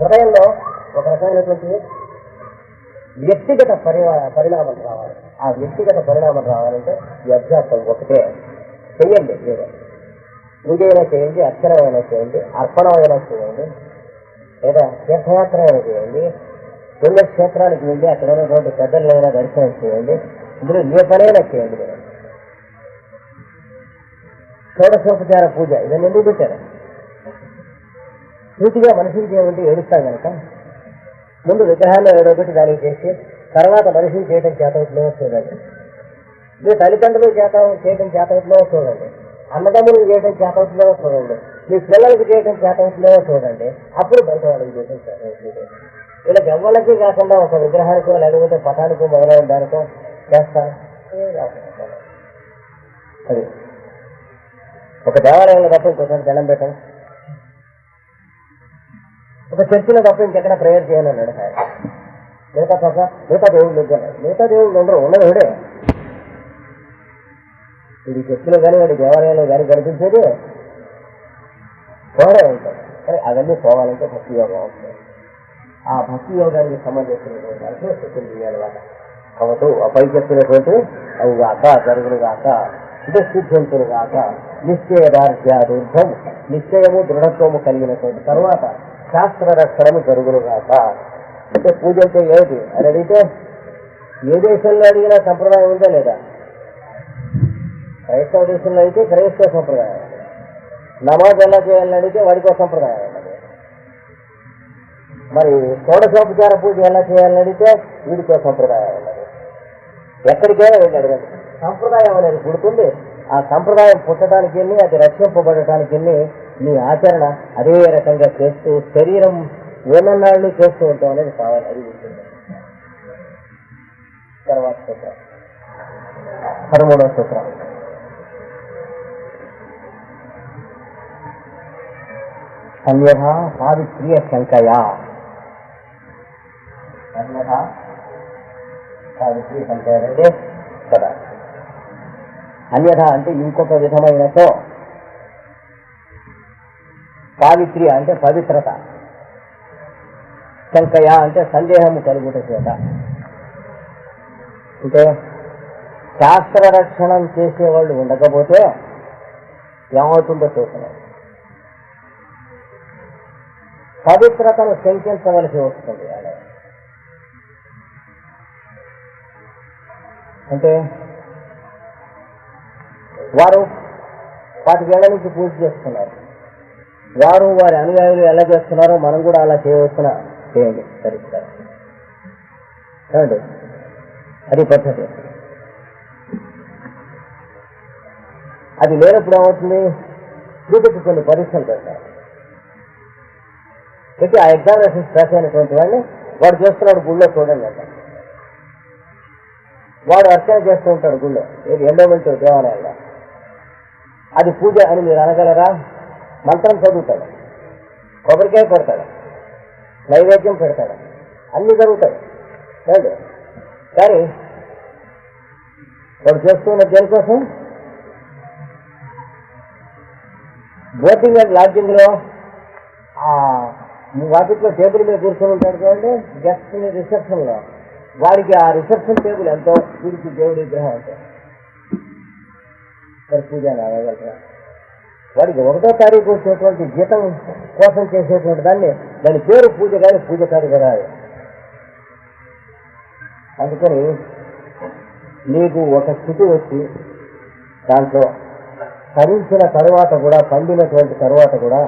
హృదయంలో ఒక రకమైనటువంటి వ్యక్తిగత పరిణా పరిణామం రావాలి. ఆ వ్యక్తిగత పరిణామం రావాలంటే ఈ అభ్యాసం ఒకటే. చెయ్యండి మీరు. పూజైనా చేయండి అర్చనమైనా చేయండి అర్పణమైనా చేయండి లేదా తీర్థయాత్ర అయినా చేయండి పుణ్యక్షేత్రానికి వెళ్ళి అక్కడ ఉన్నటువంటి పెద్దలైనా దర్శనం చేయండి ఇందులో ఏ పనైనా చేయండి మీరు. షోడశోపచార పూజ ఇదన్నీ ఎందుకు పెట్టారు? పూర్తిగా మనిషిని చేయమంటే ఏడుస్తాం కనుక ముందు విగ్రహాన్ని ఏడోబెట్టి దానికి చేసి తర్వాత మనిషిని చేయడం చేతవుతుందో చూడండి. మీ తల్లిదండ్రులు చేత చేయడం చేతవుతుందో చూడండి. అన్నదమ్ములు చేయడం చేతవుతుందో చూడండి. మీ పిల్లలకి చేయడం చేతవుతుందో చూడండి. అప్పుడు బయట వాళ్ళకి చేయడం చేతవుతుంది వీళ్ళకి ఎవరికి కాకుండా ఒక విగ్రహానికో లేకపోతే పటానికో మొదలైన దానికో చేస్తారు అది. ఒక దేవాలయంలో తప్ప ఇంకోసారి దండం పెట్టండి ఒక చర్చిలో తప్ప ఇంకెక్కడ ప్రేయర్ చేయను అన్నాడు ఆయన మిగతా తప్ప మిగతా దేవుళ్ళు ఇద్దరు మిగతా దేవుళ్ళు ఉండరు ఉన్నది ఎవడే ఇది చర్చిలో కానీ వాడి దేవాలయంలో కానీ కనిపించేది పోవడే ఉంటాడు కానీ అవన్నీ పోవాలంటే భక్తి యోగం అవుతుంది ఆ భక్తి యోగానికి సంబంధించినటువంటి దాంట్లో స్థితులు చేయాలన్నమాట కాబట్టి ఆ పై చెప్పినటువంటి అవి గాక జరుగులు గాక అంటే సిద్ధింతులు గాక నిశ్చయదార్ధ్యాదూర్ధం నిశ్చయము దృఢత్వము కలిగినటువంటి తర్వాత శాస్త్ర రక్షణము జరుగులు గాక. అంటే పూజ అంటే ఏమిటి? అని అడిగితే ఏ దేశంలో అడిగినా సంప్రదాయం ఉందా లేదా? క్రైస్తవ దేశంలో అయితే క్రైస్తవ సంప్రదాయం నమాజ్ ఎలా చేయాలని అడిగితే వాడికో సంప్రదాయం మరి షోడశోపచార పూజ ఎలా చేయాలని అడిగితే వీడికో సంప్రదాయం ఉన్నది. ఎక్కడికైనా వెళ్ళి అడగండి. సంప్రదాయం అనేది పుడుతుంది. ఆ సంప్రదాయం పుట్టడానికి వెళ్ళి అది రక్షింపబడటానికి వెళ్ళి మీ ఆచరణ అదే రకంగా చేస్తూ శరీరం ఏమన్నాళ్ళు చేస్తూ ఉంటాం అనేది కావాలి అది గుర్తుంది తర్వాత సూత్రం. పదమూడవ సూత్రం. అన్యథా సావిత్రియ శంకయా. అన్యథా సావిత్రి శంకయ అంటే కదా. అన్యథ అంటే ఇంకొక విధమైనతో. పావిత్రి అంటే పవిత్రత. శంకయ అంటే సందేహము కలుగుట చేత. అంటే శాస్త్ర రక్షణం చేసేవాళ్ళు ఉండకపోతే ఏమవుతుందో చూస్తున్నారు పవిత్రతను శంకించవలసి వస్తుంది అంటే వారు పాతికేళ్ళ నుంచి పూజ చేస్తున్నారు. వారు వారి అనుయాయులు ఎలా చేస్తున్నారో మనం కూడా అలా చేయవచ్చున చేయండి. సరిస్తారు చూడండి అది పద్ధతి. అది లేనప్పుడు ఏమవుతుంది? పూజకి కొన్ని పరీక్షలు పెడతారు. అయితే ఆ ఎగ్జామినేషన్ స్ట్రెస్ అయినటువంటి వాడిని వాడు చేస్తున్నాడు గుళ్ళో చూడండి అంట వాడు అర్చన చేస్తూ ఉంటాడు గుళ్ళో. ఏది ఎండోమెంట్ దేవాలయంలో అది పూజ అని మీరు అనగలరా? మంత్రం చదువుతాడు. కొబ్బరికాయ పెడతాడు. నైవేద్యం పెడతాడు. అన్ని జరుగుతాయి. లేదు. కానీ వాడు చేస్తున్న దేనికోసం బోటింగ్ అండ్ లాడ్జింగ్లో ఆ వాటిలో టేబుల్ మీద కూర్చొని ఉంటాడు చూడండి. గెస్ట్ రిసెప్షన్లో వాడికి ఆ రిసెప్షన్ టేబుల్ ఎంతో. వీడికి దేవుడి విగ్రహం అంటే. మరి పూజ అనగలరా వాడికి ఒకటో తారీఖు వచ్చేటువంటి జీతం కోసం చేసేటువంటి దాన్ని దాని పేరు పూజ కానీ పూజ కాదు కదా. అందుకని నీకు ఒక స్థితి వచ్చి దాంట్లో తరించిన తర్వాత కూడా పండినటువంటి తర్వాత కూడా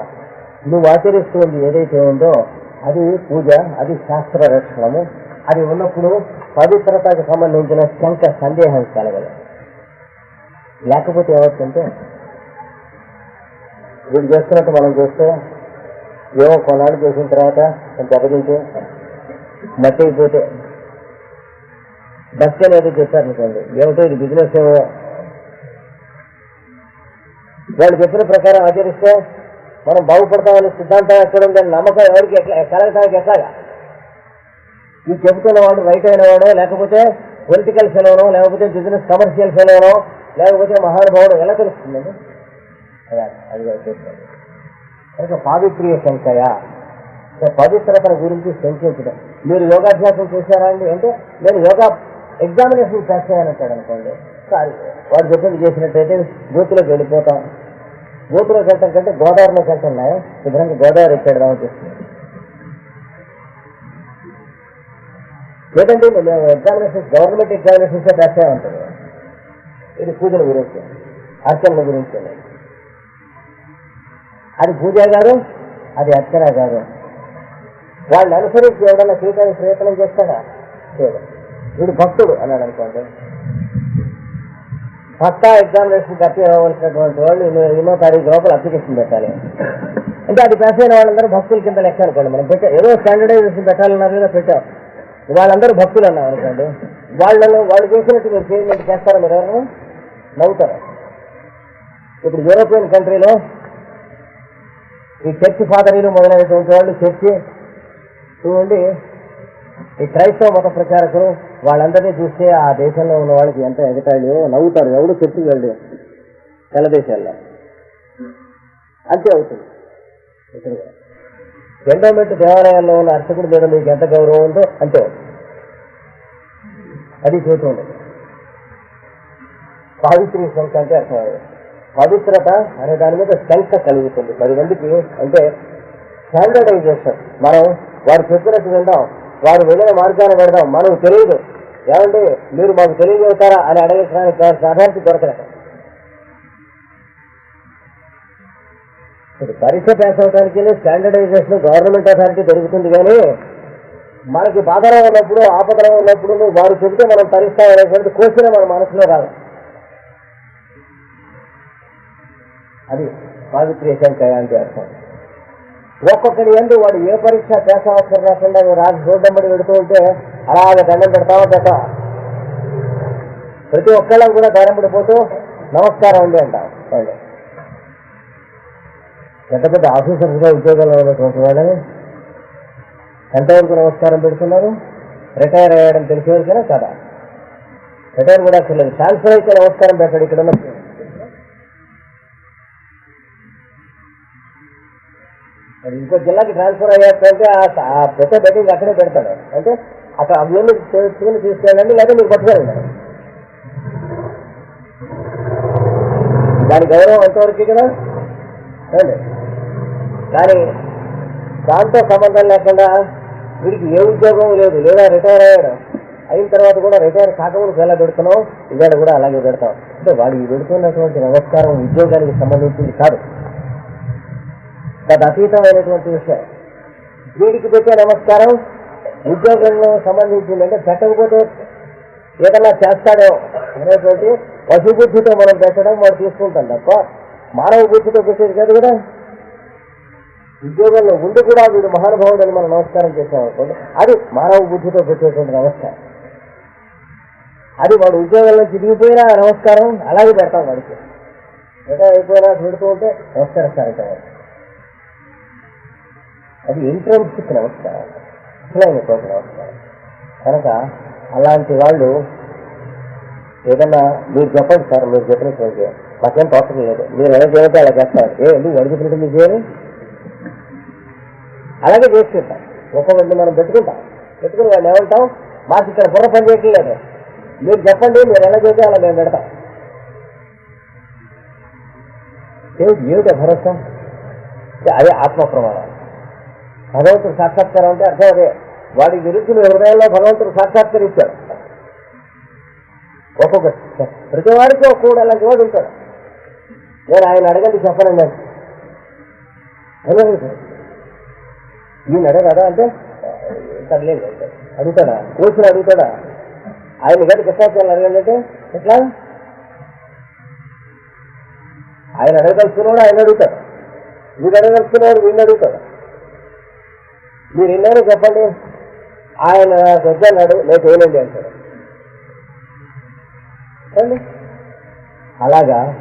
నువ్వు ఆచరిస్తుంది ఏదైతే ఉందో అది పూజ అది శాస్త్ర రక్షణము అది ఉన్నప్పుడు పవిత్రతకు సంబంధించిన శంక సందేహం కలగదు. లేకపోతే ఏమవుతుందంటే వీడు చేస్తున్నట్టు మనం చూస్తే ఏవో కొన్నాళ్ళు చేసిన తర్వాత కొంచెం మట్టి అయిపోతే. బస్ అనేది చెప్పారనుకోండి ఏమిటో ఇది బిజినెస్ ఏమో. వాళ్ళు చెప్పిన ప్రకారం ఆచరిస్తే మనం బాగుపడతామనే సిద్ధాంతం ఎక్కడ ఉందని నమ్మకం ఎవరికి ఎట్లా కలగటానికి ఎట్లాగా? ఇది చెబుతున్న వాడు రైట్ అయిన వాడో లేకపోతే పొలిటికల్ ఫెలోనో లేకపోతే బిజినెస్ కమర్షియల్ ఫెలోనో లేకపోతే మహానుభావుడు ఎలా తెలుస్తుందండి? అదే, అది కూడా కనుక పావిత్రీయ సంఖ్య సో పవిత్రతను గురించి శంకించడం. మీరు యోగాభ్యాసం చేశారా అండి? అంటే నేను యోగా ఎగ్జామినేషన్ చేస్తానంటాడు అనుకోండి. సారీ వాడు చెప్పింది చేసినట్టయితే బూత్లోకి వెళ్ళిపోతాం. బూత్లోకి వెళ్ళటం కంటే గోదావరిలోకి వెళ్తున్నాయి శుభ్రంగా గోదావరి ఎక్కేద్దాం అనిపిస్తుంది లేదంటే మేము ఎగ్జామినేషన్స్ గవర్నమెంట్ ఎగ్జామినేషన్స్ రాసే ఉంటుంది ఇది పూజల గురించి అర్చనల గురించి అది పూజ గారు అది అర్చన గారు. వాళ్ళు అనుసరించి ఎవడన్నా చేయడానికి ప్రయత్నం చేస్తాడా చేయడు వీడు భక్తుడు అన్నాడు అనుకోండి. భక్త ఎగ్జామినేషన్ కట్టి ఇవ్వవలసినటువంటి వాళ్ళు ఎన్నో- తారీఖు లోపల అప్లికేషన్ పెట్టాలి. అంటే అది పాస్ అయిన వాళ్ళందరూ భక్తుల కింద లెక్క అనుకోండి. మనం పెట్టా ఏదో స్టాండర్డైజేషన్ పెట్టాలన్నారు కదా పెట్టాం. వాళ్ళందరూ భక్తులు అన్నాం అనుకోండి. వాళ్ళలో వాళ్ళు చేసినట్టు మీరు చేయమంటే చేస్తారా మీరు ఎవరు నవ్వుతారు. ఇప్పుడు యూరోపియన్ కంట్రీలో ఈ చర్చి ఫాదరీలు మొదలైనటువంటి వాళ్ళు చర్చి చూడండి ఈ క్రైస్తవ మత ప్రచారకులు వాళ్ళందరినీ చూస్తే ఆ దేశంలో ఉన్న వాళ్ళకి ఎంత ఎగతాళి నవ్వుతారు. ఎవడు చర్చి వెళ్ళి తెల్ల దేశాల్లో. అంతే అవుతుంది. ఇక్కడ ఎండోమెంట్ దేవాలయాల్లో ఉన్న అర్చకుడి మీద మీకు ఎంత గౌరవం ఉందో అంతే ఉంది. అది ఉండదు సావిత్రి శంఖ అంటే అర్థం. పవిత్రత అనే దాని మీద శంఖ కలుగుతుంది. పది మందికి అంటే స్టాండర్డైజేషన్ మనం వారు చెప్పినట్టు విందాం. వారు వెళ్ళిన మార్గాన్ని పెడదాం మనకు తెలియదు. ఏమంటే మీరు మాకు తెలియజేస్తారా అని అడగడానికి సాధారణ దొరకలేదు ఇప్పుడు పరీక్ష పాస్ అవడానికి స్టాండర్డైజేషన్ గవర్నమెంట్ అథారిటీ దొరుకుతుంది కానీ మనకి బాధలో ఉన్నప్పుడు ఆపదలో ఉన్నప్పుడు వారు చెబితే మనం పరీక్ష అనేటువంటి క్వశ్చన్ మన మనసులో రాదు. అది పావిత్ర్య శంకయ అంటే అర్థం. ఒక్కొక్కరి ఎందు వాడు ఏ పరీక్ష పేస అవసరం రాకుండా రాజు రోడ్డమ్మడి పెడుతూ ఉంటే అలాగే దండం పెడతావా పెట్టా ప్రతి ఒక్కళ్ళం కూడా దండం పడిపోతూ నమస్కారం అండి అంట వాళ్ళు. పెద్ద పెద్ద ఆఫీసర్స్గా ఉద్యోగాల్లో ఉన్నటువంటి వాళ్ళని ఎంతవరకు నమస్కారం పెడుతున్నారు? రిటైర్ అయ్యాడని తెలిసేవరకైనా కదా? రిటైర్ కూడా అసలు ట్రాన్స్ఫర్ అయితే నమస్కారం పెట్టాడు ఇక్కడ ఉన్నప్పుడు మరి ఇంకో జిల్లాకి ట్రాన్స్ఫర్ అయ్యాకంటే ఆ పెద్ద బెట్టింగ్ అక్కడే పెడతాడు. అంటే అక్కడ అవన్నీ తెలుసుకుని తీసుకెళ్ళండి లేదా మీరు పట్టుకెళ్ళండి. దాని గౌరవం ఎంతవరకు కదా కానీ దాంతో సంబంధం లేకుండా వీడికి ఏ ఉద్యోగం లేదు. లేదా రిటైర్ అయ్యాడు. అయిన తర్వాత కూడా రిటైర్ కాకముందు ఎలా పెడుతున్నాం ఇవాళ కూడా అలాగే పెడతాం అంటే వాడికి పెడుతున్నటువంటి నమస్కారం ఉద్యోగానికి సంబంధించింది కాదు. అది అతీతమైనటువంటి విషయం. వీడికి పెట్టే నమస్కారం ఉద్యోగంలో సంబంధించిందంటే పెట్టకపోతే ఏదన్నా చేస్తాడో అనేటువంటి పశుబుద్ధితో మనం పెట్టడం వాడు తీసుకుంటాం తప్ప మానవ బుద్ధితో పెట్టేది కాదు కదా. ఉద్యోగంలో ఉండి కూడా వీడు మహానుభావుడు అని మనం నమస్కారం చేసామనుకోండి అది మానవ బుద్ధితో పెట్టేటువంటి నమస్కారం. అది వాడు ఉద్యోగంలో చిరిగిపోయినా నమస్కారం అలాగే పెడతాం వాడికి. ఎక్కడ అయిపోయినా పెడుతూ ఉంటే నమస్కారం సార్ అది ఇంట్రెన్సిక్ నమస్కారం. అసలైనటువంటి నమస్కారం. కనుక అలాంటి వాళ్ళు ఏదన్నా మీరు చెప్పండి సార్ మీరు చెప్పినటువంటి మాకేం తోచడం లేదు. మీరు ఎలా చేయటం అలా చేస్తారు. ఏ ఎందుకు వాడు చెప్పినట్టు మీరు చేయాలి అలాగే చేసుకుంటాం. ఒక్కొక్కటి మనం పెట్టుకుంటాం. పెట్టుకుని వాళ్ళు ఏమంటాం? మాకు ఇక్కడ బుర్ర పని చేయట్లేదు. మీరు చెప్పండి మీరు ఎలా చేస్తే అలా మేము పెడతాం. ఏమిటి భరోసా? అదే ఆత్మ ప్రమాణాలు భగవంతుడు సాక్షాత్కారం అంటే అర్థం అదే. వాడి విరుద్ధులు హృదయంలో భగవంతుడు సాక్షాత్కరిస్తాడు ఒక్కొక్క ప్రతి వాడికి ఒక్కొక్కడు అలాంటి వాడు ఉంటాడు. నేను ఆయన అడగండి చెప్పనండి అని ఈయన అడగదా అంటే? సర్లేదు. అడుగుతాడా? కోచ్ని అడుగుతాడా? ఆయన గారి కృష్ణాచార్యులు అడగండి అంటే? ఎట్లా? ఆయన అడగదలుచుకున్నాడు ఆయన అడుగుతాడు. వీడు అడగదలుచుకున్నాడు వీడిని అడుగుతాడు. మీరు ఎన్నైనా చెప్పండి. ఆయన వద్దన్నాడు నేను చేయలేండి అంటాడు. అలాగా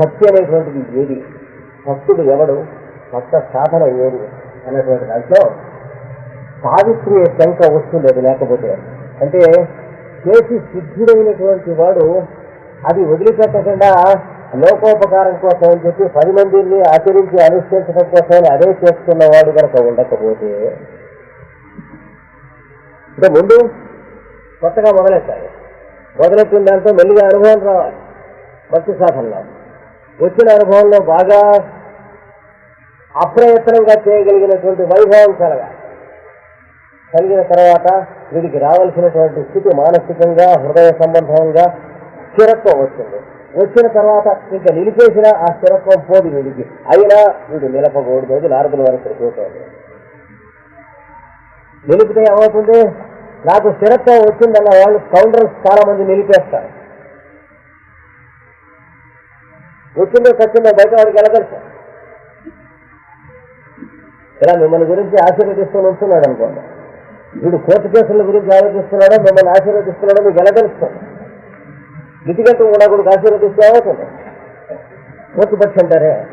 భక్తి అనేటువంటిది ఏది? భక్తుడు ఎవడు? భక్త సాధన ఏది? అనేటువంటి దాంట్లో సావిత్రి శంక వస్తుంది అది లేకపోతే. అంటే చేసి సిద్ధుడైనటువంటి వాడు అది వదిలిపెట్టకుండా లోకోపకారం కోసం అని చెప్పి పది మందిని ఆచరించి అనుష్ఠించడం కోసం అదే చేసుకున్నవాడు కనుక ఉండకపోతే అంటే ముందు కొత్తగా మొదలెట్టాలి. మొదలెట్టిన దాంతో మెల్లిగా అనుభవం రావాలి. భక్తి సాధనలో. వచ్చిన అనుభవంలో బాగా అప్రయత్నంగా చేయగలిగినటువంటి వైభవం కలగాలి. కలిగిన తర్వాత వీడికి రావాల్సినటువంటి స్థితి మానసికంగా హృదయ సంబంధంగా స్థిరత్వం వచ్చింది వచ్చిన తర్వాత ఇంకా నిలిపేసిన ఆ స్థిరత్వం పోదు వీడికి అయినా వీడు నిలపకూడదు అది నారదుల వరకు పోతుంది నిలిపితే ఏమవుతుంది? నాకు స్థిరత్వం వచ్చిందన్న వాళ్ళు కౌంటర్స్ చాలా మంది నిలిపేస్తారు. వచ్చిందో సచ్చిందో బయట వాడికి ఎలగలుసు ఇలా మిమ్మల్ని గురించి ఆశీర్వదిస్తూ ఉంటున్నాడు అనుకోండి. వీడు కోర్టు కేసుల గురించి ఆలోచిస్తున్నాడో మిమ్మల్ని ఆశీర్వదిస్తున్నాడో మీకు ఎలా తెలుస్తుంది? లిటిగట్టు కూడా కూడా ఆశీర్వదిస్తే అవుతుంది అంటారే.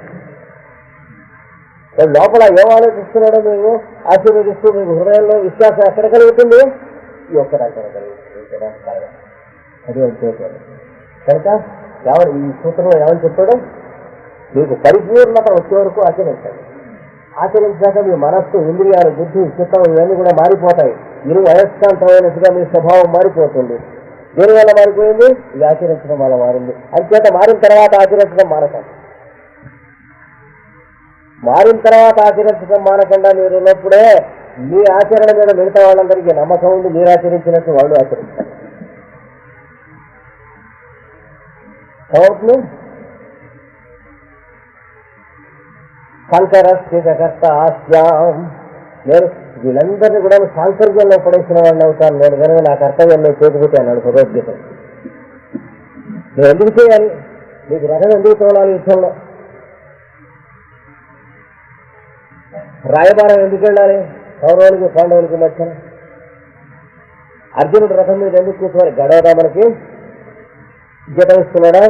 లోపల ఏం ఆలోచిస్తున్నాడో మేము? ఆశీర్వదిస్తూ మీకు హృదయంలో విశ్వాసం ఎక్కడ కలుగుతుంది? ఈ ఒక్క రాజ్యం కలుగుతుంది. అది వచ్చేసాడు కనుక ఎవరు ఈ సూత్రంలో ఏమని చెప్పాడు మీకు పరిపూర్ణత వచ్చే వరకు ఆచరించండి. ఆచరించాక మీ మనస్సు ఇంద్రియాలు బుద్ధి చిత్తం ఇవన్నీ కూడా మారిపోతాయి. మీరు అయస్కాంతమైనట్టుగా మీ స్వభావం మారిపోతుంది. దేని వల్ల మారిపోయింది ఇది ఆచరించడం వల్ల మారింది. అంచేత మారిన తర్వాత ఆచరించడం మానకండి మారిన తర్వాత ఆచరించడం మానకుండా మీరు ఉన్నప్పుడే మీ ఆచరణ మీద మిగతా వాళ్ళందరికీ నమ్మకం ఉంది మీరు ఆచరించినట్టు వాళ్ళు ఆచరించారు. అవుతుంది శంకరస్థితకర్త ఆస్యాం నేను వీళ్ళందరినీ కూడా సాంసర్గంలో పడేసిన వాళ్ళు అవుతాను నేను కనుక నా కర్తవ్యంలో చేతిపెట్టి అన్నాడు భగవద్గీత. నేను ఎందుకు చేయాలి? నీకు రథం ఎందుకు తోలాలి యుద్ధంలో? రాయబారం ఎందుకు వెళ్ళాలి? కౌరవులకి పాండవులకి మధ్యన? అర్జునుడు రథం మీద ఎందుకు కూర్చోవాలి? గడవదా మనకి జీతం ఇస్తున్నాడా?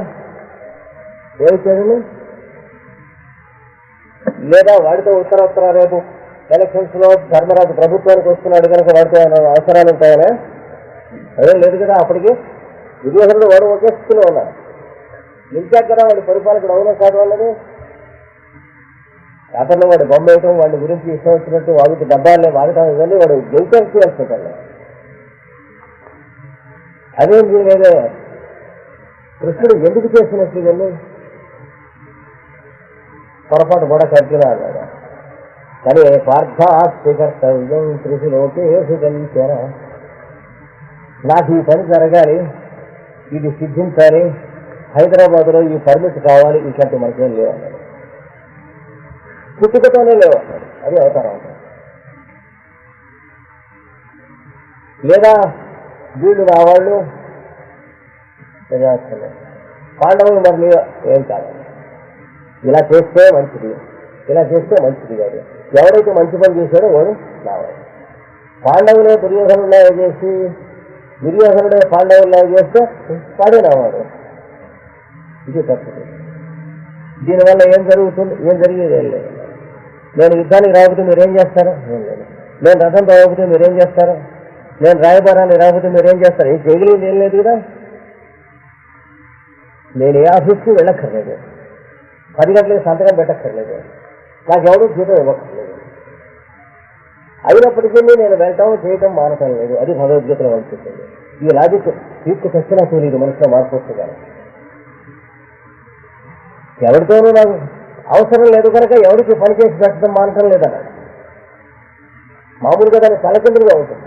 ఏమి చేయండి లేదా వాడితో ఉత్తర ఉత్తర రేపు? ఎలక్షన్స్లో ధర్మరాజు ప్రభుత్వానికి వస్తున్నాడు కనుక వాడితో ఏమైనా అవసరాలు ఉంటాయనే? అదే లేదు కదా అప్పటికి? దుర్యోధనుడు వాడు ఒకే స్థితిలో ఉన్నాడు. నిలిచాక వాడి పరిపాలకుడు అవునా కాదు వాళ్ళని గతంలో వాడు బొమ్మ వేయటం వాడి గురించి ఇష్టం వచ్చినట్టు వాడికి డబ్బాలే వాడటం ఇవన్నీ వాడు గెలిచాక చేస్తుంటాడు అదేం లేదే కృష్ణుడు ఎందుకు చేసినట్టు ఇవన్నీ? పొరపాటు కూడా కట్టినా తడే పార్థాస్తి కర్తవ్యం కృషి లోకేషు కలిచారా నాకు ఈ పని జరగాలి ఇది సిద్ధించాలి హైదరాబాద్లో ఈ పర్మిట్ కావాలి ఇట్లాంటి మనకేం లేవు అన్నాడు పుట్టుకతోనే లేవు అన్నాడు అది అవతారం లేదా వీళ్ళు నా వాళ్ళు పాండవులు మరి ఏం కాదు. ఇలా చేస్తే మంచిది. ఇలా చేస్తే మంచిది కాదు. ఎవరైతే మంచి పని చేశారో వాడు రావాలి పాండవులే దుర్యోధనులాగా చేసి దుర్యోధనుడే పాండవులాగా చేస్తే వాడే రావాడు ఇది తప్పదు దీనివల్ల ఏం జరుగుతుంది? ఏం జరిగేది ఏం లేదు. నేను యుద్ధానికి రాకపోతే మీరేం చేస్తారా? ఏం లేదు. నేను రథం రాకపోతే మీరేం చేస్తారా? నేను రాయబారాన్ని రాకపోతే మీరేం చేస్తారు? ఏం చేయగలిగింది ఏం లేదు కదా. నేను ఏ ఆఫీస్కి వెళ్ళక్కర్లేదు. పది గంటలకు సంతకం పెట్టక్కర్లేదు. నాకు జీతం ఇవ్వట్లేదు. అయినప్పటికీ నేను వెళ్ళటం చేయటం మానటం లేదు. అది భగవద్గీతలో అనిపిస్తుంది. ఈ లాజిక్ తీర్పు చచ్చినా తెలియదు మనసులో మార్పు వస్తుంది కానీ ఎవరితోనూ నాకు అవసరం లేదు కనుక ఎవరికి పని చేసి పెట్టడం మానటం లేదన్న మామూలుగా దాని తలకిందులుగా ఉంటుంది.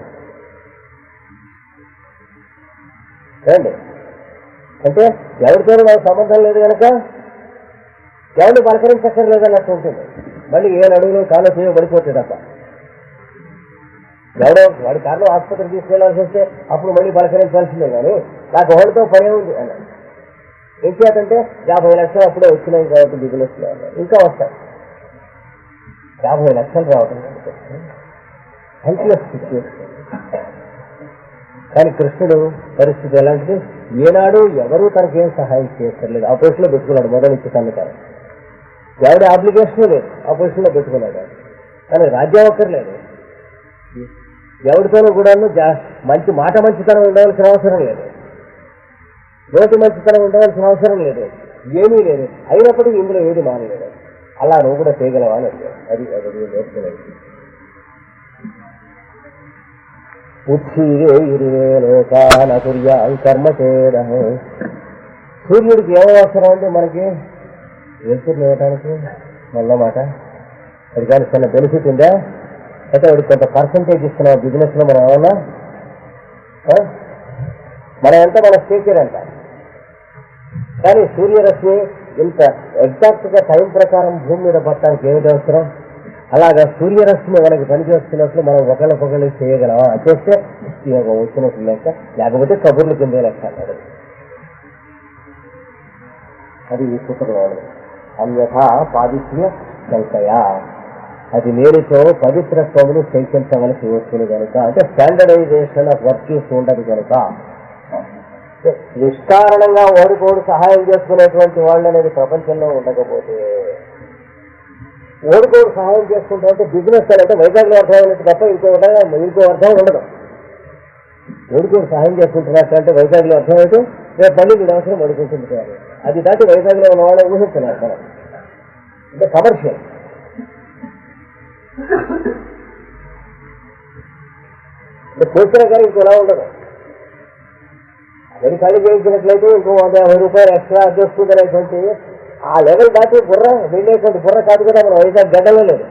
ఏమండి? అంటే ఎవరితోనూ నాకు సంబంధం లేదు కనుక ఎవరిని పలకరించక్కర్లేదన్నట్టు ఉంటుంది. మళ్ళీ ఏ అడుగులు కాలో చేయ పడిపోతుంది తప్ప. ఎవడో వాడి కారణం ఆసుపత్రికి తీసుకెళ్ళాల్సి వస్తే అప్పుడు మళ్ళీ పలకరించాల్సిందే కానీ నాకు ఒకటితో పని ఉంది అన్నాడు ఏం చేతంటే యాభై లక్షలు అప్పుడే వచ్చినాయి కాబట్టి బిజినెస్ వస్తున్నాయి ఇంకా వస్తాయి. యాభై లక్షలు రావడం హెల్ప్లెస్ సిచ్యువేషన్ కానీ కృష్ణుడు పరిస్థితి ఎలాంటిది? ఏనాడు ఎవరూ తనకేం సహాయం చేయక్కర్లేదు. ఆ పొజిషన్లో పెట్టుకున్నాడు మొదలెచ్చి తను తాను ఎవరి అప్లికేషన్ లేదు. ఆ పొజిషన్లో పెట్టుకున్నాడు. కానీ రాజ్యం ఒక్కర్లేదు ఎవరితోనూ కూడా మంచి మాట మంచితనం ఉండవలసిన అవసరం లేదు. నోటి మంచితనం ఉండవలసిన అవసరం లేదు. ఏమీ లేదు. అయినప్పటికీ ఇందులో ఏది మానలేదు అలా నువ్వు కూడా చేయగలవా అని అది అది నేర్చుకునేది ఉచ్చిరే ఇరువే లోకాల కుర్యాం కర్మ చేయడం సూర్యుడికి ఏమో అవసరం అంటే మనకి వెలుతురు ఇవ్వడానికి మళ్ళా మాట? అది కానీ చిన్న బెనిఫిట్ ఉందా? అయితే వాడికి కొంత పర్సంటేజ్ ఇస్తున్నాం బిజినెస్లో మనం ఏమన్నా? మనం ఎంత మన స్టేచర్ ఎంత? కానీ సూర్యరశ్మి ఇంత ఎగ్జాక్ట్గా టైం ప్రకారం భూమి మీద పట్టడానికి ఏమిటి అవసరం? అలాగా సూర్యరశ్మి మనకి పనిచేస్తున్నట్లు మనం ఒకళ్ళకొకళ్ళు చేయగలమా? చేస్తే ఉపయోగం వచ్చినట్లు లెక్క లేకపోతే కబుర్లు కింద లెక్క. అన్నాడు అది ఈ సూత్రంలో అన్యథా పాదిత్య శంకయా అది లేనితో పవిత్రత్వమును శంకించవలసి వస్తుంది కనుక అంటే స్టాండర్డైజేషన్ ఆఫ్ వర్కింగ్స్ ఉండదు కనుక నిష్కారణంగా ఓడిపోడు సహాయం చేసుకునేటువంటి వాళ్ళు అనేది ప్రపంచంలో ఉండకపోతే ఓడిపోడు సహాయం చేసుకుంటే బిజినెస్ అంటే వైజాగ్లో అర్థమైనట్టు తప్ప ఇంకో ఇంకో అర్థం ఉండదు. ఓడికోడు సహాయం చేసుకుంటున్నట్టు అంటే వైజాగ్లో అర్థమైతే రేపు మళ్ళీ వీడు అవసరం ఓడుకుంటుంది అది దాటి వైజాగ్లో ఉన్న వాళ్ళు ఊహిస్తున్నారు మనం అంటే కమర్షియల్ అంటే కానీ ఇంకో ఎలా ఉండదు. అది ఖాళీ చేయించినట్లయితే ఇంకో వంద యాభై రూపాయలు ఎక్స్ట్రా అడ్జస్ట్ అనేటువంటి ఆ లెవెల్ దాటి బుర్ర వెళ్ళేటువంటి బుర్ర కాదు కదా మన వైజాగ్ గడ్డలో లేదు.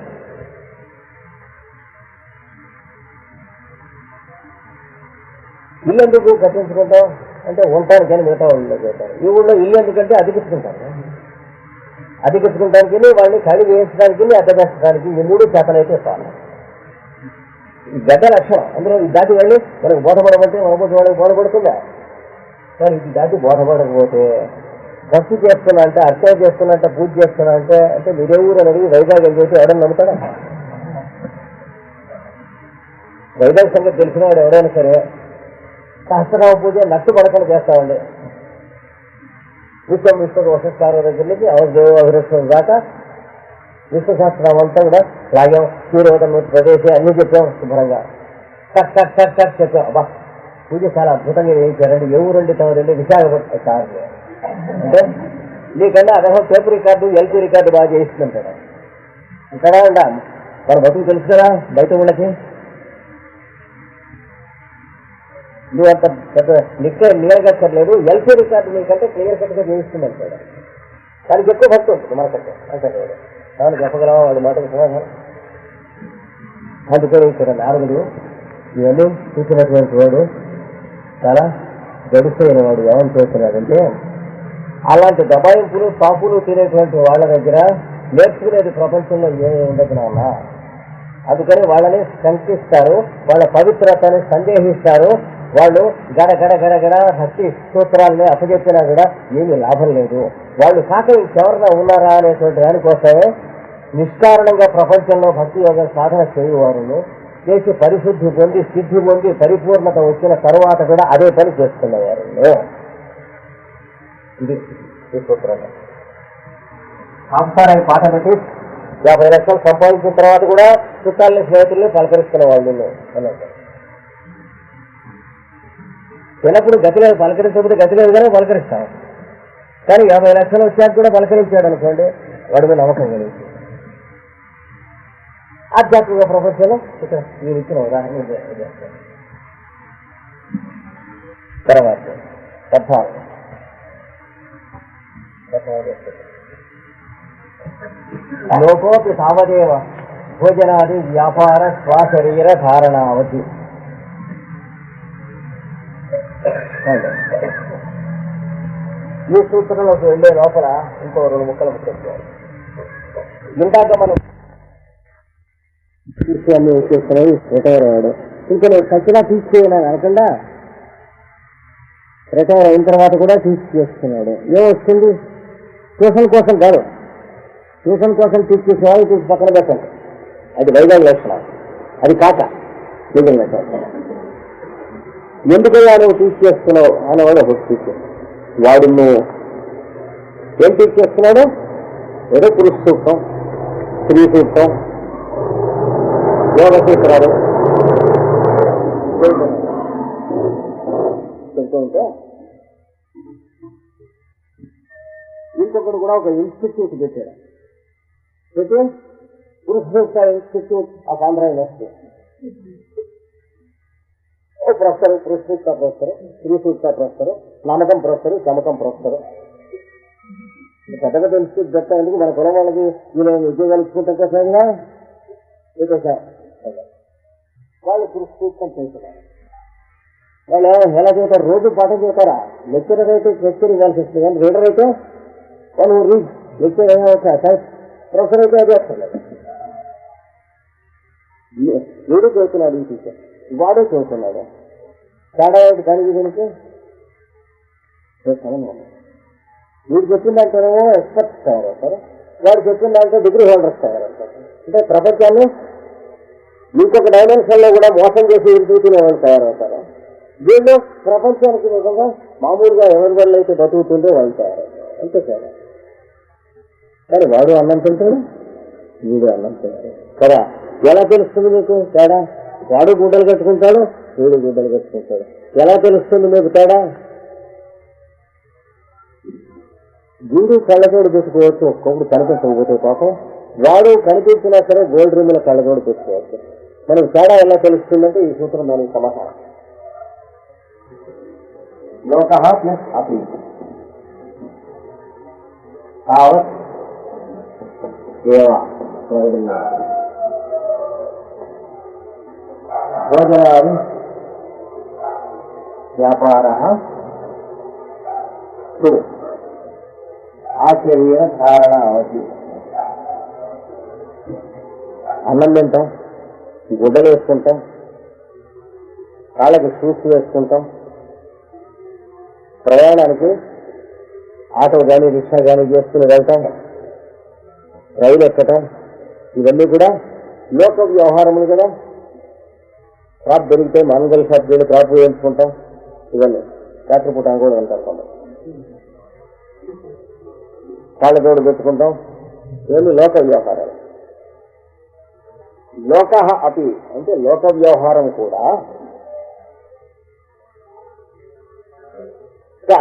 ఇల్లు ఎందుకు కట్టించుకుంటాం? అంటే ఉండటానికని మిగతా వాళ్ళు చేస్తారు. ఈ ఊళ్ళో ఇల్లు ఎందుకంటే అధికించుకుంటారు అధికించుకుంటానికి వాళ్ళని ఖాళీ చేయించడానికి అడ్డగించడానికి ఈ మూడు చేతనైతే చాలు. ఈ గడ్డ లక్షణం. అందులో ఈ దాటి వెళ్ళి మనకు బోధపడమంటే మన బోధ వాళ్ళకి బోధపడుతుందా? కానీ ఇది దాటి బోధపడకపోతే భక్తి చేస్తున్నా అంటే అర్చన చేస్తున్నా అంటే పూజ చేస్తున్నా అంటే అంటే మీరే ఊరు అని అడిగి వైజాగ్ అని చెప్పి ఎవడన్నా నమ్ముతాడా వైజాగ్ సంగతి తెలిసిన వాడు ఎవడైనా సరే సహస్రనామ పూజ నట్టు పడకలు చేస్తామండి. విశ్వం విశ్వ వసస్కారం దగ్గర నుంచి అవదేవ అభిరక్షం దాకా విశ్వ సహస్రనామం అంతా కూడా లాగాం. సూర్యోదయం ప్రదేశం అన్ని చెప్పాం శుభ్రంగా. కట్ కట్ కట్ కట్ చెప్పాం. అబ్బా పూజ చాలా అద్భుతంగా చేయించారండి. ఎవరండి ఊరండి తమరండి విశాఖపట్నం. సార్ అంటే నీకన్నా అదహం టేప్ రికార్డు ఎల్పీ రికార్డు బాగా చేయిస్తుంటాడు ఇక్కడ మన బతుకు తెలుసు కదా బయట ఊళ్ళకి నువ్వు అంత పెద్ద నిక్క సర్లేదు ఎల్సీ రికార్డు నీకంటే క్లియర్ కట్గా చేయిస్తుంది అంటాడు దానికి ఎక్కువ భక్తి ఉంటుంది మనకంటే. అంటాడు దాన్ని చెప్పగలవా? వాడి మాటకు సమాధానం? అందుకని ఇక్కడ నారదుడు ఇవన్నీ చూసినటువంటి వాడు చాలా గడుసైన వాడు ఏమని చేస్తున్నాడంటే అలాంటి దబాయింపులు పాపులు తినేటువంటి వాళ్ళ దగ్గర నేర్చుకునేది ప్రపంచంలో ఏమీ ఉండదు నాన్న. అందుకని వాళ్ళని శంకిస్తారు వాళ్ళ పవిత్రతని సందేహిస్తారు వాళ్ళు గడ గడ గడ గడ భక్తి సూత్రాలని అప్పచెప్పినా కూడా ఏమీ లాభం లేదు. వాళ్ళు కాక ఎవరైనా ఉన్నారా అనేటువంటి దానికోసమే నిష్కారణంగా ప్రపంచంలో భక్తి యోగ సాధన చేయవారును చేసి పరిశుద్ధి పొంది సిద్ధి పొంది పరిపూర్ణత వచ్చిన తర్వాత కూడా అదే పని చేస్తున్నవారు ఇది ఈ సూత్రం సంస్థానాన్ని పాట పెట్టి యాభై లక్షలు సంపాదించిన తర్వాత కూడా చుట్టాలని స్నేహితుల్ని పలకరిస్తున్న వాళ్ళు అన్నట్టు చిన్నప్పుడు గతి లేదు పలకరించకపోతే గతి లేదు కానీ పలకరిస్తాం. కానీ యాభై లక్షలు వచ్చాక కూడా పలకరించాడు అనుకోండి వాడి మీద నమ్మకం కలిగింది. ఆధ్యాత్మిక ప్రపంచంలో ఇక్కడ మీరు ఇచ్చిన ఉదాహరణ తర్వాత ప్రభావం లోకోపి తావదేవ భోజనాది వ్యాపార స్వశరీర ధారణావతి. ఈ సూత్రంలోకి వెళ్ళే లోపల ఇంకో రెండు ముక్కలు ముఖ్యం ఇందాక మనం విషయాన్ని వచ్చేస్తున్నాయి రిటైర్ అయ్యాడు. ఇంకా నేను ఖచ్చితంగా తీసుకున్నా అనకుండా రిటైర్ అయిన తర్వాత కూడా టీచ్ చేస్తున్నాడు ఏమొస్తుంది ట్యూషన్ కోసం కాదు. ట్యూషన్ కోసం టీచ్ చేసేవాళ్ళు తీసి పక్కన పెట్టండి. అది వైద్యం లక్షణం అది కాక. మిగిలిన ఎందుకయ్యా నువ్వు టీచ్ చేస్తున్నావు అనేవాడు ఒక టీచర్ వాడు నువ్వు ఏం టీచ్ చేస్తున్నాడు ఏదో పురుష సూక్తం స్త్రీ సూక్తం యోగ సూత్రాలు చెప్తూ ఇంకొకడు కూడా ఒక ఇన్స్టిట్యూట్ పెట్టాడు. పెట్టి. పురుష సూక్త ఇన్స్టిట్యూట్ ఆఫ్ ఆంధ్ర యూనివర్సిటీ. ఓ ప్రొఫెసర్ పురుష ప్రొఫెసర్ స్త్రీ సూక్త ప్రొఫెసర్ నమ్మకం ప్రొఫెసర్. చమకం ప్రొఫెసర్ పెద్ద పెద్ద ఇన్స్టిట్యూట్ పెట్టేందుకు మన కులం వాళ్ళకి వీళ్ళు ఉద్యోగాలు ఇచ్చుకుంటాం కోసంగా సార్. వాళ్ళు పురుషూత్తం చేస్తున్నారు వాళ్ళు ఎలా చదువుతారు రోజు పాఠం చదువుతారా లెక్చరర్ అయితే లెక్చర్ ఇవ్వాల్సి వస్తుంది. కానీ రీడర్ అయితే వాళ్ళు రీడ్ లెక్చర్ ఏమవుతారు ప్రొఫెసర్ అయితే అదే వస్తుంది వీడు చదువుతున్నాడు ఈ టీచర్. వాడే చూస్తున్నాడు. తేడా ఒకటి దానికి దీనికి వీడు చెప్పిన దాంట్లోనేమో ఎక్స్పర్ట్స్ తయారవుతారు వాడు చెప్పిన దాంట్లో డిగ్రీ హోల్డర్స్ తయారవుతారు అంటే ప్రపంచాన్ని ఇంకొక డైమెన్షన్లో కూడా మోసం చేసి ఇరుచుకునే వాళ్ళు తయారవుతారు వీళ్ళు ప్రపంచానికి నిజంగా మామూలుగా ఎవరి వల్ల అయితే బతుకుతుందో వాళ్ళు తయారవుతారు అంతే తేడా కానీ వాడు అన్నం తింటాడు వీడు అన్నం తింటాడు. కదా ఎలా తెలుస్తుంది మీకు తేడా? వాడు గుడ్డలు కట్టుకుంటాడు వీడు గుడ్డలు కట్టుకుంటాడు. ఎలా తెలుస్తుంది మీకు తేడా? వీడు కళ్ళతోడు పెట్టుకోవచ్చు ఒక్కొక్కడు కనిపించకపోతే పాపం. వాడు కనిపించినా సరే గోల్డ్ రూమ్లో కళ్ళతోడు పెట్టుకోవచ్చు. మనకు తేడా ఎలా తెలుస్తుందంటే ఈ సూత్రం దానికి సమాధానం. లోక ప్లస్ అతి తావత్ ఏవ. భోజనాది వ్యాపార ఆశ్చర్య ధారణ అవతి. అన్నం తింటాం గుడ్డలు వేసుకుంటాం కాళ్ళకి షూస్ వేసుకుంటాం. ప్రయాణానికి ఆటో కానీ రిక్షా కానీ చేసుకుని వెళ్తాం రైలు ఎక్కటం ఇవన్నీ కూడా లోక వ్యవహారములు కదా. క్రాప్ దొరికితే మంగళ షాప్ వెళ్ళి క్రాప్ వేయించుకుంటాం. ఇవన్నీ. రాత్రిపూట కూడా వెళ్తాం కొందరు. కాళ్ళతోడు పెట్టుకుంటాం. ఇవన్నీ లోక వ్యవహారాలు. లోక అతి అంటే లోక వ్యవహారం కూడా.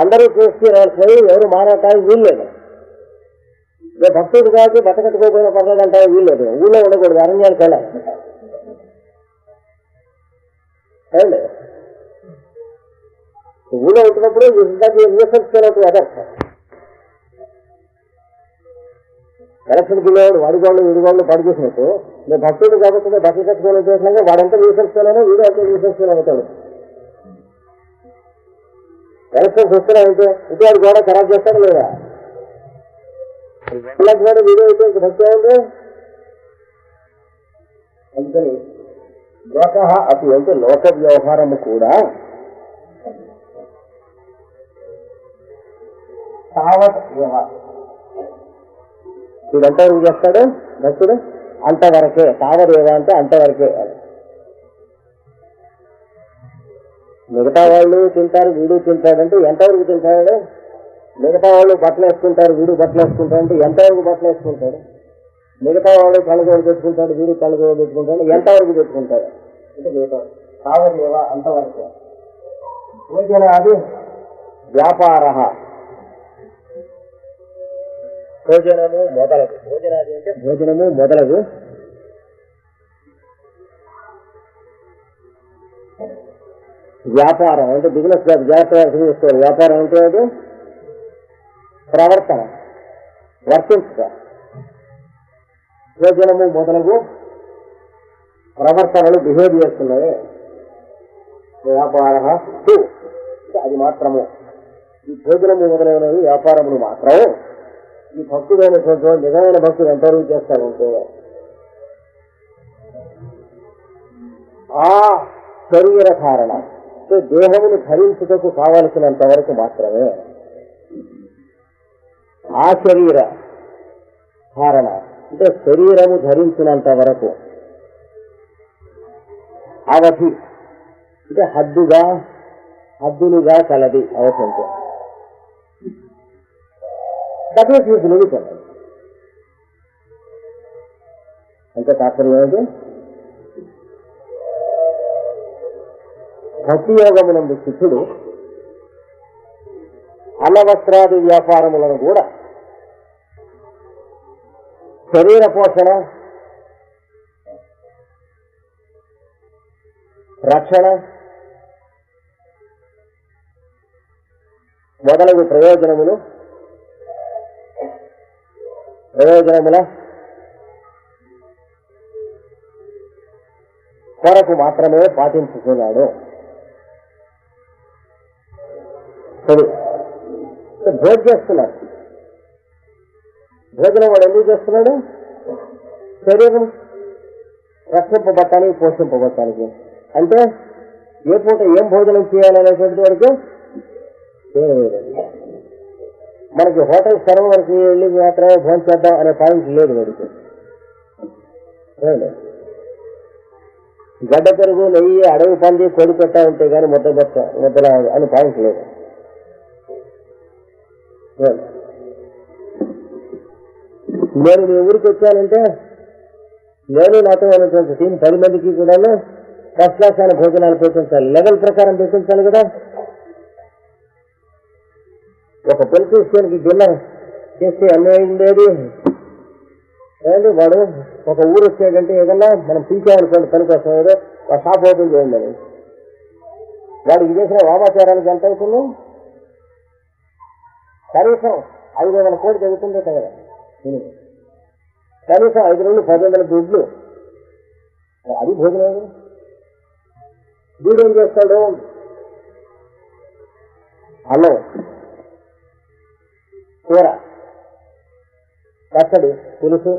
అందరూ చేస్తే ఎవరు మారటానికి వీల్లేదు. భక్తుడు కాబట్టి బతకట్టుకోపోయిన పర్లేదంటే వీల్లేదు. ఊళ్ళో ఉండకూడదు అరణ్యానికి వెళ్ళాలి. ఊళ్ళో ఉంటున్నప్పుడు న్యూసెన్స్ అదర్స్ ఎలక్షన్ పిల్లవాడు వాడి వాళ్ళు వీడి వాళ్ళు పాడు చేసినట్టు నేను భక్తుడు కాబట్టి నేను భక్తి కట్టుకోవాలి చేసినాక వాడంతా న్యూసెన్స్ వీడు అంతా న్యూసెన్స్ అవుతాడు ఎలక్షన్స్ వస్తున్నాయంటే ఇటు వాడు గోడ ఖరాబ్ చేస్తాడు లేదా? ఇలాంటి వీడియో అయితే ఇంక భక్తి ఉంది అందుకని లోక అటు అంటే లోక వ్యవహారము కూడా తావత్ ఏవ వీడు చేస్తాడు? భక్తుడు అంతవరకే. తావదేవ అంటే అంతవరకే మిగతా వాళ్ళు తింటారు వీడు తింటాడంటే ఎంతవరకు తింటాడు? మిగతా వాళ్ళు బట్టలు వేసుకుంటారు వీడు బట్టలు వేసుకుంటాడు అంటే ఎంతవరకు బట్టలు వేసుకుంటాడు? మిగతా వాళ్ళు కళ్ళగోడు పెట్టుకుంటాడు వీడు కళ్ళగోడు పెట్టుకుంటాడు ఎంతవరకు పెట్టుకుంటాడు? అంటే మిగతా తావదేవ అంతవరకే. భోజనాది వ్యాపార భోజనము మొదలగు. భోజనాది అంటే భోజనము మొదలగు. వ్యాపారం అంటే బిజినెస్ జాగ్రత్తగా చేసుకోవాలి. వ్యాపారం అంటే అది ప్రవర్తన వర్తించుట భోజనము మొదలగు. ప్రవర్తనలు బిహేవ్ చేస్తున్నాయి. వ్యాపార అది మాత్రము. ఈ భోజనము మొదలైనవి వ్యాపారములు మాత్రమే. ఈ భక్తుడైనటువంటి వాడు నిజమైన భక్తుడు ఎంతవరకు చేస్తాడంటే ఆ శరీర ధారణ అంటే దేహమును ధరించుటకు కావలసినంత వరకు మాత్రమే ఆ శరీర ధారణ అంటే శరీరము ధరించినంత వరకు అవధి అంటే హద్దుగా హద్దులుగా కలది అవసరం. దట్ ఈస్ హిజ్ లిమిట్ అంటే తాత్పర్యం ఏంటి భక్తియోగమునందు సిద్ధుడు అన్నవస్త్రాది వ్యాపారములను కూడా శరీర పోషణ రక్షణ మొదలగు ప్రయోజనములు ప్రయోజనముల కొరకు మాత్రమే పాటించుకున్నాడు. సరే. భోజ చేస్తున్నాడు. భోజనం వాడు ఎందుకు చేస్తున్నాడు? శరీరం రక్షింపబట్టానికి పోషింపబట్టానికి అంటే ఏ పూట ఏం భోజనం చేయాలనేటువంటి వాడికి మనకి హోటల్ సర్వ్ వరకు వెళ్ళి మాత్రమే భోజనం చేద్దాం అనే పాయింట్ లేదు వాడికి. గడ్డ పెరుగు నెయ్యి అడవి పంది కొడి పెట్టా ఉంటే కానీ ముద్ద పెట్ట ముద్దల అని పాయింట్ లేదు. నేను మీ ఊరికి వచ్చానంటే నేను నాతో ఉన్నటువంటి టీం పది మందికి కూడా ఫస్ట్ క్లాస్ అయిన భోజనాలు పెట్టించాలి. లెవెల్ ప్రకారం పెట్టించాలి కదా. ఒక పొలిటీషియన్కి జిల్లా చేస్తే అన్యాయం లేదు. ఏమండి వాడు ఒక ఊరు వచ్చాడంటే ఏదన్నా మనం పిలిచామనుకోండి పని కోసం ఏదో ఆ షాప్ ఓపెన్ చేయండి అని. వాడికి చేసిన వామాచారానికి ఎంత అవుతుంది? కనీసం ఐదు వందల కోట్లు జరుగుతుందే కదా. కనీసం ఐదు నుండి పది వందల దుడ్లు అది భోజనం వీడు ఏం చేస్తాడు? అన్నం. కూర పచ్చడి పులుసు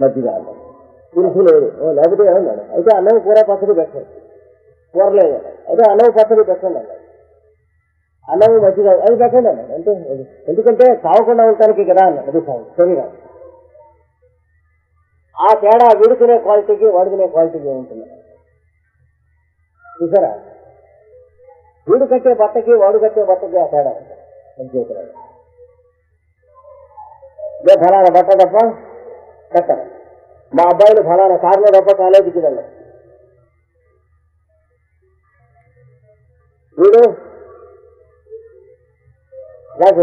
మజ్జిగ అన్నం. పులుసు లేదు. ఓ, లేకపోతే ఏమన్నాడు? అయితే అన్నం కూర పచ్చడి పెట్టండి కూర లేదు. అయితే అన్నం పచ్చడి పెట్టండి అన్నాడు అన్నం మజ్జిగ అది పెట్టండి అన్నాడు. అంటే ఎందుకంటే కావకుండా ఉండటానికి కదా అన్నాడు. అది శరీరం ఆ తేడా విడుకునే క్వాలిటీకి వడుకునే క్వాలిటీకి ఉంటుంది చూసారా? వీడు కట్టే బట్టకి వాడు కట్టే బట్టకి ఆ తేడా ఉంటుంది. అని ఇదే ఫలానా బట్ట తప్ప కట్టరు మా అబ్బాయిలు ఫలానా కారులో తప్ప కాలేజీకి వెళ్ళరు. వీడు నాకు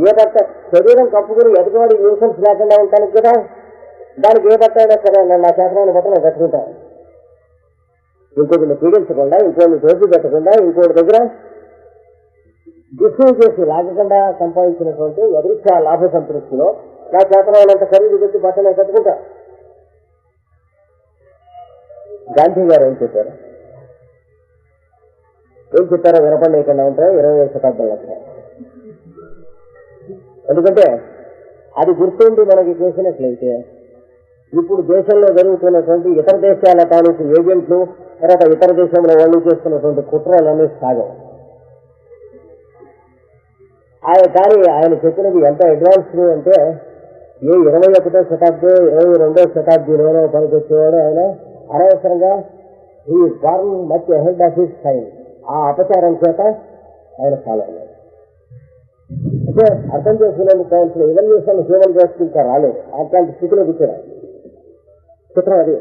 ఏ బట్ట శరీరం కప్పుకుని ఎదుటివాడి న్యూసెన్స్ లేకుండా ఉంటానికి కదా దానికి ఏ బట్ట అయినా సరే నేను నా శాసనాన్ని బట్ట నేను కట్టుకుంటాను ఇంకొకరిని పీడించకుండా ఇంకోటి తోసి పెట్టకుండా ఇంకోటి దగ్గర డిస్కౌంట్ చేసి లాగకుండా సంపాదించినటువంటి ఎదురుచ్చా లాభ సంతృప్తిలో నా చేతనైనంత ఖరీదు పెట్టి బట్ట కట్టుకుంటా. గాంధీ గారు ఏం చెప్పారు? ఏం చెప్పారో వినపడలేకుండా ఉంటే ఇరవై శతాబ్దంలో ఎందుకంటే అది గుర్తుండి మనకి చేసినట్లయితే ఇప్పుడు దేశంలో జరుగుతున్నటువంటి ఇతర దేశాల తాలూకు ఏజెంట్లు తర్వాత ఇతర దేశంలో వాళ్ళు చేస్తున్నటువంటి కుట్రలన్నీ సాగవు. ఆయన కానీ ఆయన చెప్పినది ఎంత అడ్వాన్స్ అంటే ఏ ఇరవై ఒకటో శతాబ్దం ఇరవై రెండో శతాబ్దిలోనో పనికొచ్చేవాడు ఆయన. అనవసరంగా ఈ farm much head of his time ఆ అపచారం చేత ఆయన ఫాలో అయ్యారు అంటే అర్థం చేసుకునేందుకు కావాల్సిన ఎవల్యూషన్ హ్యూమన్ రైట్స్ ఇంకా రాలేదు. అట్లాంటి స్థితిలో కూర్చోరాదు చిత్రం అది.